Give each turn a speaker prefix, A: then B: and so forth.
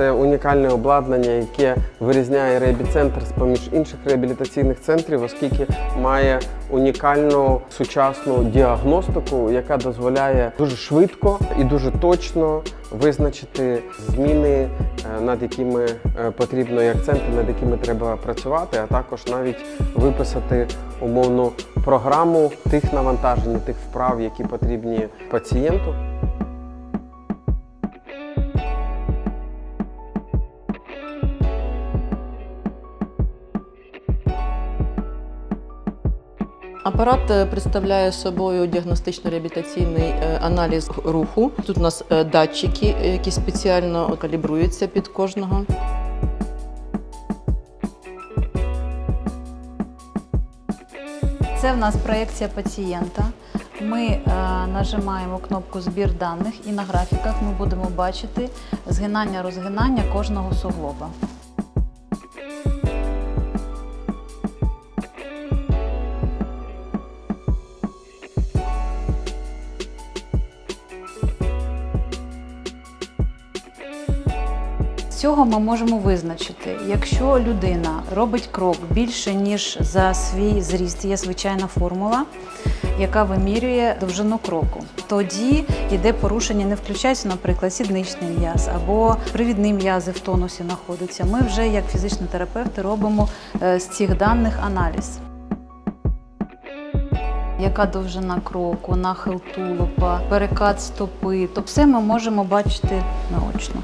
A: унікальне обладнання, яке вирізняє реабіцентр з поміж інших реабілітаційних центрів, оскільки має унікальну сучасну діагностику, яка дозволяє дуже швидко і дуже точно визначити зміни, е, над якими е, потрібно і акценти, над якими треба працювати, а також навіть виписати умовну програму тих навантажень, тих вправ, які потрібні пацієнту.
B: Апарат е, представляє собою діагностично-реабілітаційний е, аналіз руху. Тут у нас е, датчики, які спеціально калібруються під кожного.
C: Це в нас проекція пацієнта. Ми е, нажимаємо кнопку Збір даних і на графіках ми будемо бачити згинання-розгинання кожного суглоба. Цього ми можемо визначити, якщо людина робить крок більше, ніж за свій зріст, є звичайна формула, яка вимірює довжину кроку. Тоді йде порушення, не включається, наприклад, сідничний м'яз або привідний м'язи в тонусі знаходиться. Ми вже як фізичні терапевти робимо е, з цих даних аналіз. Яка довжина кроку, нахил тулупа, перекат стопи, то все ми можемо бачити наочно.